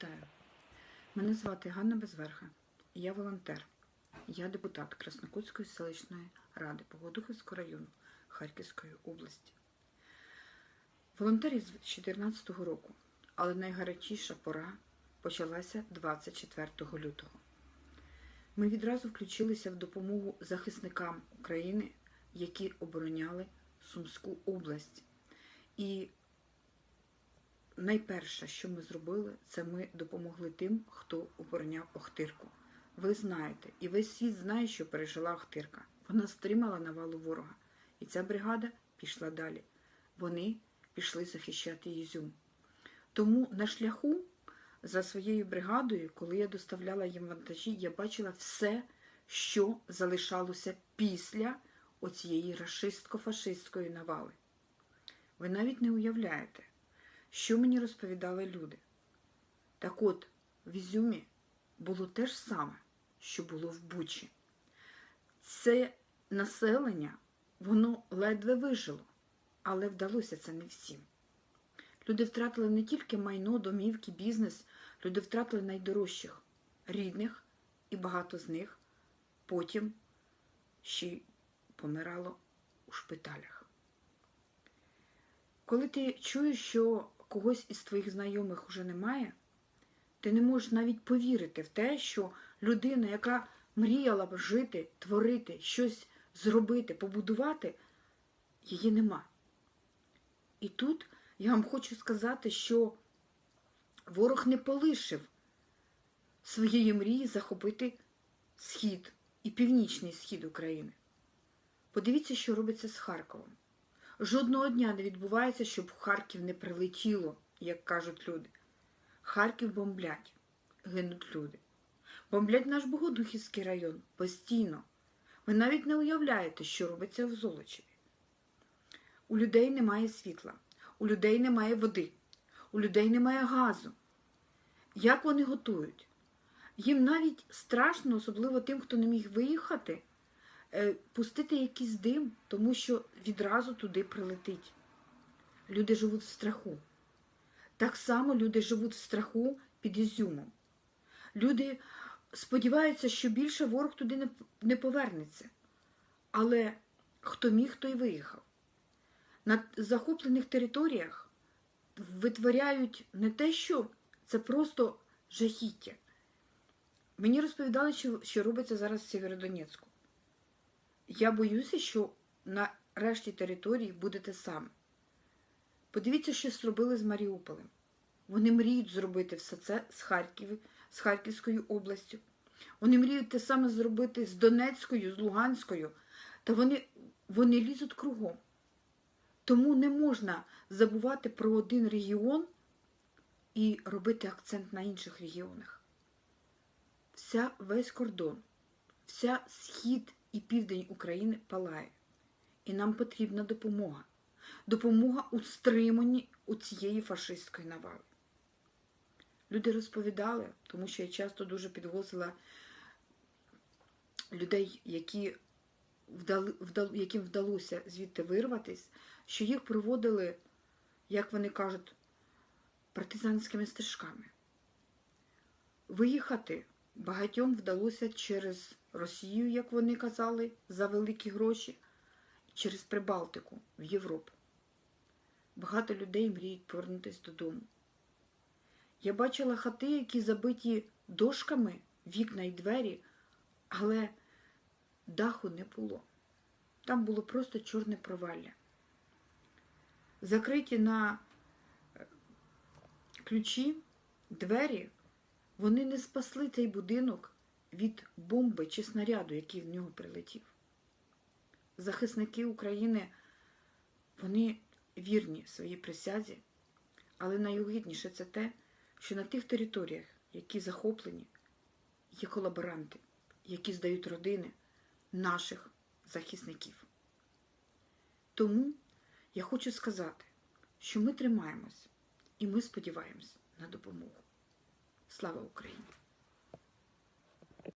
Вітаю! Мене звати Ганна Безверха. Я волонтер. Я депутат Краснокутської селищної ради Погодухівського району Харківської області. Волонтер із 2014 року, але найгарячіша пора почалася 24 лютого. Ми відразу включилися в допомогу захисникам України, які обороняли Сумську область. І найперше, що ми зробили, це ми допомогли тим, хто обороняв Охтирку. Ви знаєте, і весь світ знає, що пережила Охтирка. Вона стримала навалу ворога. І ця бригада пішла далі. Вони пішли захищати Ізюм. Тому на шляху за своєю бригадою, коли я доставляла їм вантажі, я бачила все, що залишалося після оцієї рашистсько-фашистської навали. Ви навіть не уявляєте, що мені розповідали люди. Так от, в Ізюмі було те ж саме, що було в Бучі. Це населення, воно ледве вижило, але вдалося це не всім. Люди втратили не тільки майно, домівки, бізнес, люди втратили найдорожчих рідних, і багато з них потім ще помирало у шпиталях. Коли ти чуєш, що когось із твоїх знайомих уже немає, ти не можеш навіть повірити в те, що людина, яка мріяла б жити, творити, щось зробити, побудувати, її нема. І тут я вам хочу сказати, що ворог не полишив своєї мрії захопити схід і північний схід України. Подивіться, що робиться з Харковом. Жодного дня не відбувається, щоб в Харків не прилетіло, як кажуть люди. Харків бомблять, гинуть люди. Бомблять наш Богодухівський район постійно. Ви навіть не уявляєте, що робиться в Золочеві. У людей немає світла, у людей немає води, у людей немає газу. Як вони готують? Їм навіть страшно, особливо тим, хто не міг виїхати, пустити якийсь дим, тому що відразу туди прилетить. Люди живуть в страху. Так само люди живуть в страху під Ізюмом. Люди сподіваються, що більше ворог туди не, не повернеться. Але хто міг, той виїхав. На захоплених територіях витворяють не те, що це просто жахіття. Мені розповідали, що робиться зараз в Сєвєродонецьку. Я боюся, що на решті території буде те саме. Подивіться, що зробили з Маріуполем. Вони мріють зробити все це з Харків, з Харківською областю. Вони мріють те саме зробити з Донецькою, з Луганською. Та вони, вони лізуть кругом. Тому не можна забувати про один регіон і робити акцент на інших регіонах. Вся весь кордон, вся схід і південь України палає. І нам потрібна допомога. Допомога у стриманні у цієї фашистської навали. Люди розповідали, тому що я часто дуже підгозила людей, які вдали, вдали, яким вдалося звідти вирватись, що їх проводили, як вони кажуть, партизанськими стежками. Виїхати багатьом вдалося через Росію, як вони казали, за великі гроші, через Прибалтику в Європу. Багато людей мріють повернутися додому. Я бачила хати, які забиті дошками, вікна й двері, але даху не було. Там було просто чорне провалля. Закриті на ключі двері, вони не спасли цей будинок від бомби чи снаряду, який в нього прилетів. Захисники України, вони вірні своїй присязі, але найогідніше це те, що на тих територіях, які захоплені, є колаборанти, які здають родини наших захисників. Тому я хочу сказати, що ми тримаємось і ми сподіваємось на допомогу. Слава Україні!